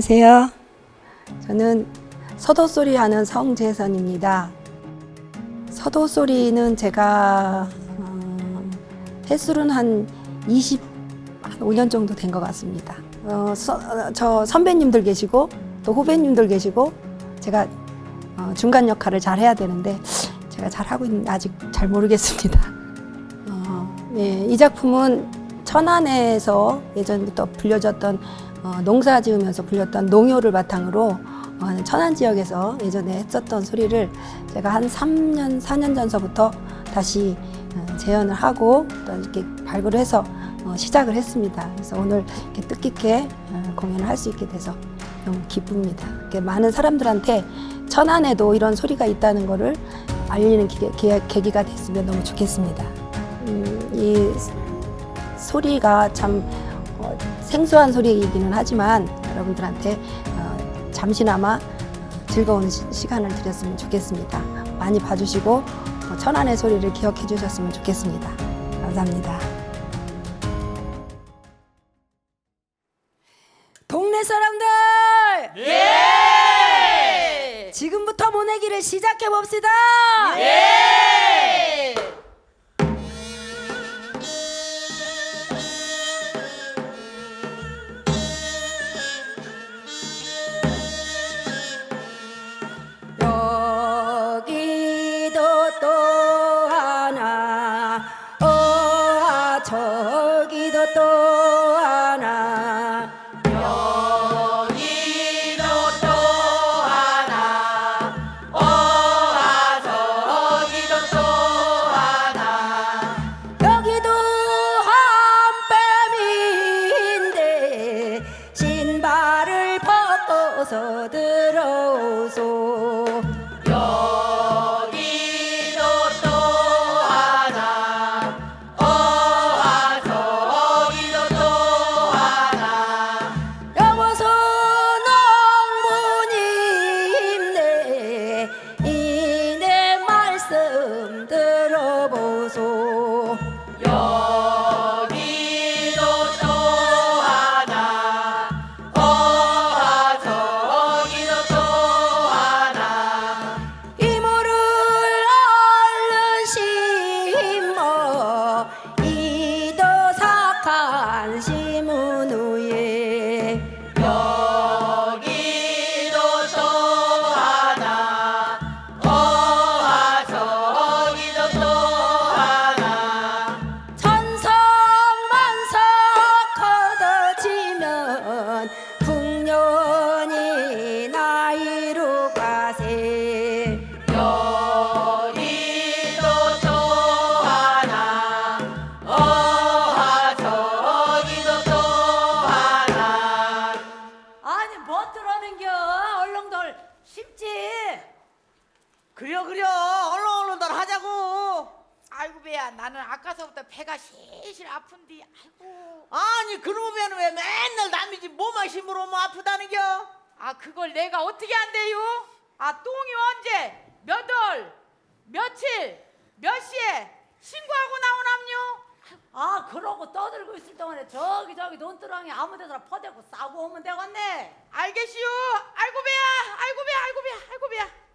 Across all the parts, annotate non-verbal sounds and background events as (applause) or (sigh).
안녕하세요. 저는 서도소리 하는 성재선입니다. 서도소리는 제가 음, 횟수는 한 20, 한 5년 정도 된 것 같습니다. 어, 서- 어, 저 선배님들 계시고 또 후배님들 계시고 제가 어, 중간 역할을 잘 해야 되는데 제가 잘 하고 있는 아직 잘 모르겠습니다. (laughs) 어, 예, 이 작품은 천안에서 예전부터 불려졌던 어, 농사 지으면서 불렸던 농요를 바탕으로 어, 천안 지역에서 예전에 했었던 소리를 제가 한 3년, 4년 전서부터 다시 어, 재현을 하고 또 이렇게 발굴을 해서 어, 시작을 했습니다. 그래서 오늘 이렇게 뜻깊게 어, 공연을 할 수 있게 돼서 너무 기쁩니다. 이렇게 많은 사람들한테 천안에도 이런 소리가 있다는 거를 알리는 기, 계, 계기가 됐으면 너무 좋겠습니다. 음, 이 소리가 참 어, 생소한 소리이기는 하지만 여러분들한테 어, 잠시나마 즐거운 시, 시간을 드렸으면 좋겠습니다. 많이 봐주시고 어, 천안의 소리를 기억해 주셨으면 좋겠습니다. 감사합니다. 동네 사람들! 예! 지금부터 모내기를 시작해 봅시다! 여 왜 맨날 남이 집 몸만 힘으로 뭐 아프다는겨? 아 그걸 내가 어떻게 한대요? 아 똥이 언제? 몇 월? 며칠? 몇 시에? 신고하고 나오남요? 아 그러고 떠들고 있을 동안에 저기 저기 논두렁이 아무 데서나 퍼대고 싸고 오면 되겠네. 알겠시요 아이고 배야. 아이고 배야. 아이고 배야. 아이고 배야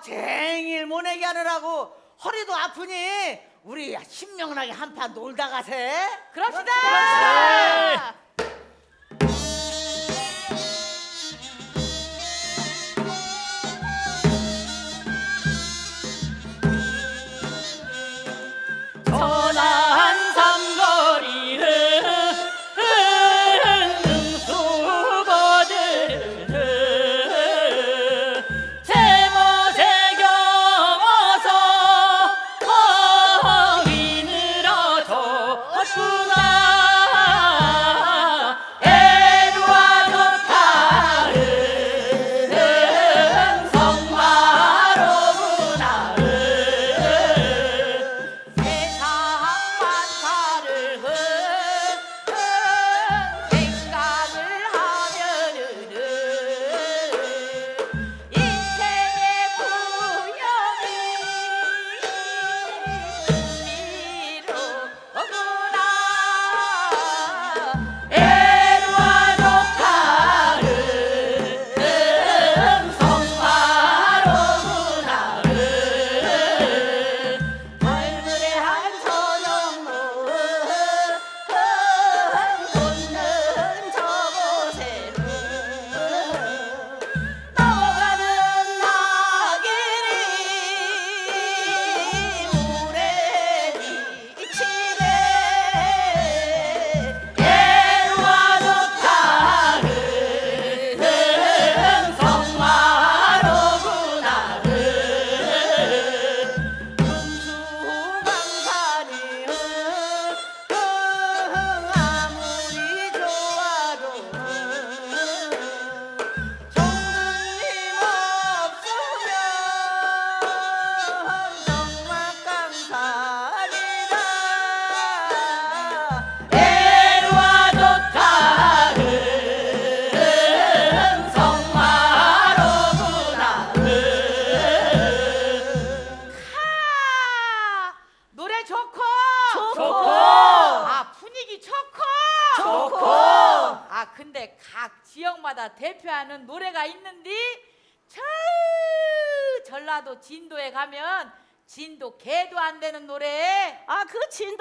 쟁일 모내기 하느라고 허리도 아프니 우리 신명나게 한판 놀다 가세. 그럽시다. 그럽시다.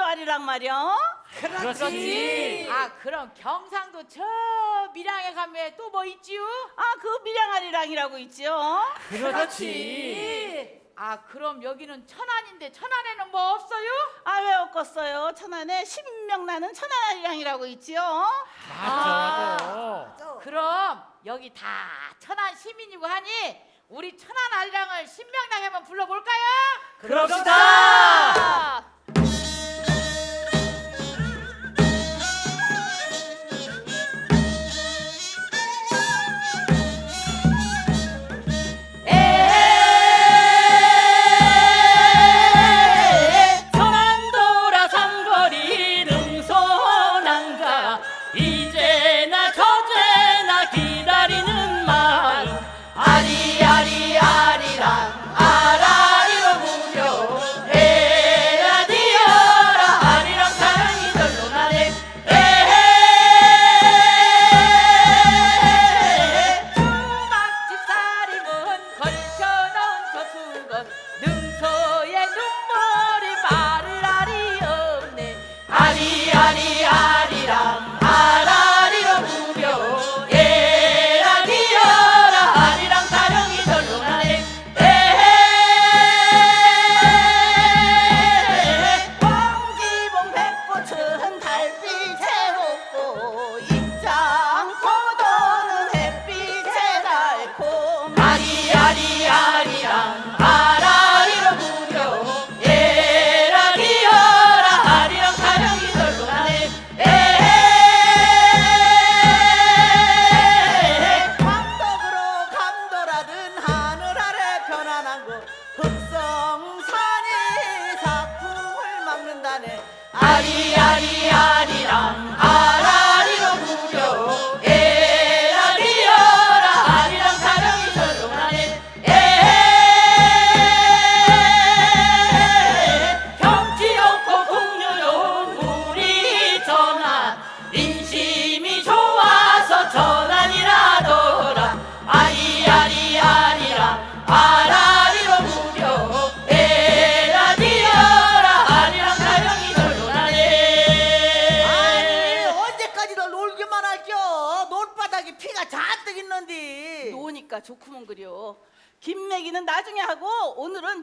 아니란 말이야. 그렇지 아 그럼 경상도 저 밀양에 가면 또 뭐 있지요? 아, 그 밀양아리랑이라고 있지요. 그렇지 아 그럼 여기는 천안인데 천안에는 뭐 없어요? 아, 왜 없겠어요? 천안에 신명 나는 천안아리랑이라고 있지요. 맞아 그럼 여기 다 천안 시민이고 하니 우리 천안 아리랑을 신명나게 한번 불러볼까요? 그럽시다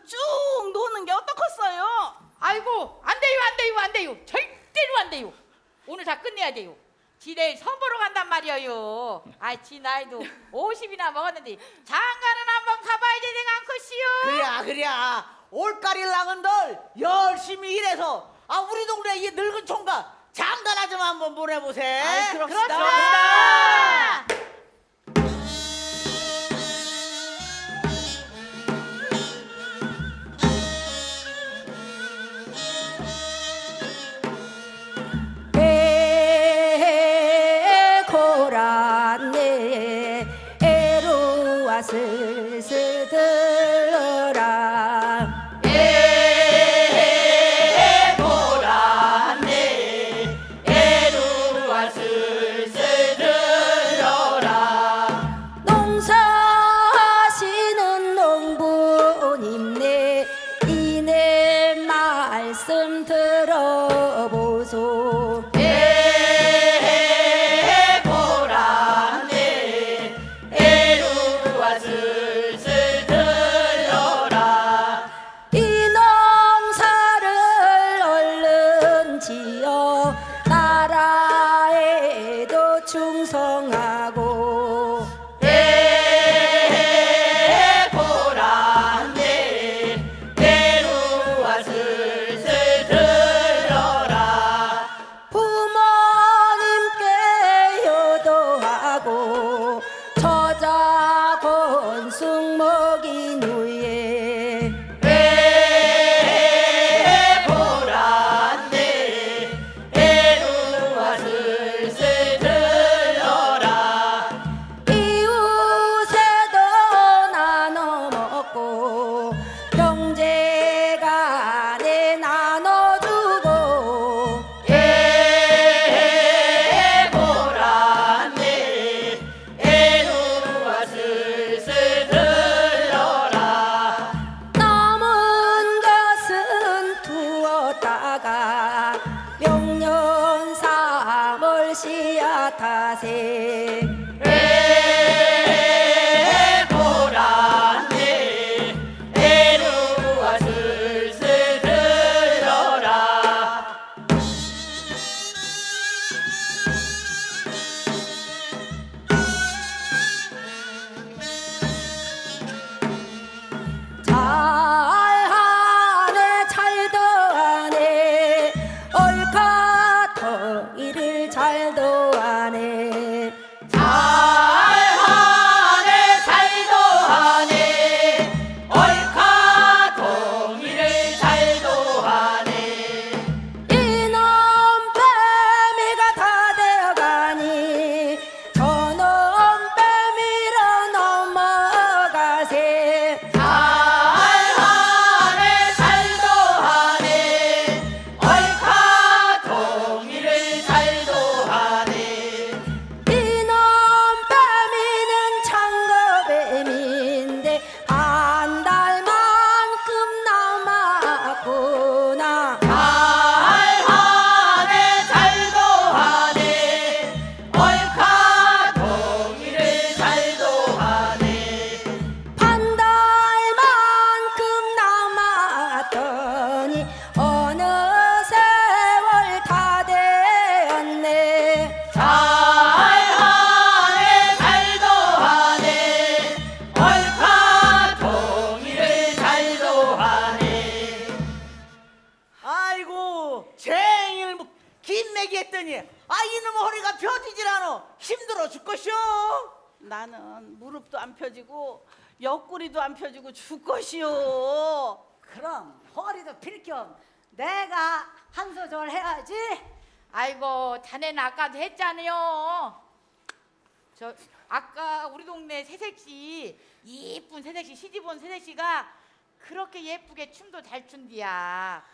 쭉 노는 게 어떻겠어요? 아이고 안 돼요 안 돼요 안 돼요. 절대로 안 돼요. 오늘 다 끝내야 돼요. 지 내일 선보러 간단 말이에요. 아지 나이도 50이나 먹었는데 장가는 한번 가봐야 되는 않겠시요 그래야 그래야. 올가리랑은들 열심히 일해서 아 우리 동네 이 늙은 총각 장가나 좀 한번 보내보세. 아이, 그럽시다. 그렇습니다 겸 허리도 필 겸 내가 한 소절 해야지. 아이고 뭐, 자네는 아까도 했잖아요. 저 아까 우리 동네 새색시 이쁜 새색시 시집온 새색시가 그렇게 예쁘게 춤도 잘 춘디야.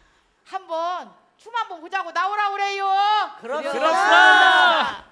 한번 춤 한번 보자고 나오라 그래요. 그렇습니다.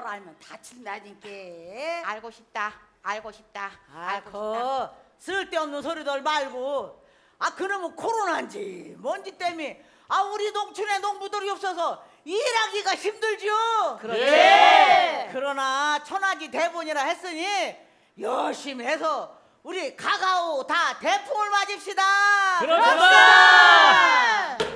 걸 알면 다친다니까. 알고 싶다. 알고 싶다. 아, 알고 싶다. 그 쓸데없는 소리들 말고 아 그놈은 코로나인지 뭔지 때문에 아 우리 농촌에 농부들이 없어서 일하기가 힘들죠. 그렇지. 예. 그러나 천하지 대본이라 했으니 열심히 해서 우리 가가오 다 대풍을 맞읍시다. 그렇습니다. 올라가세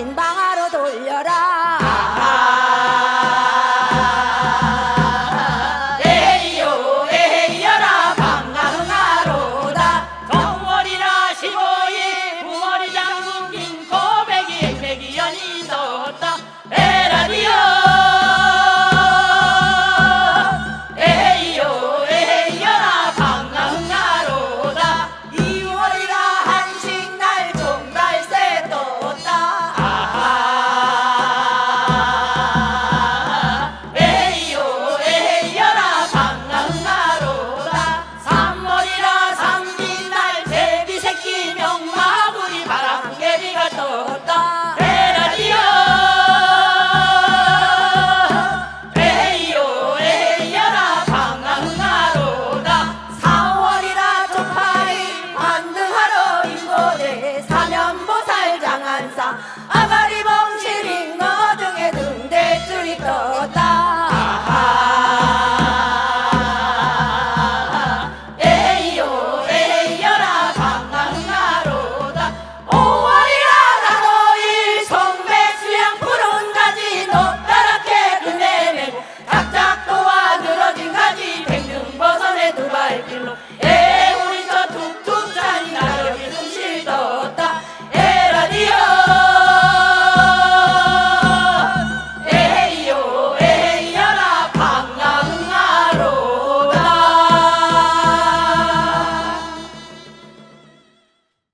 零八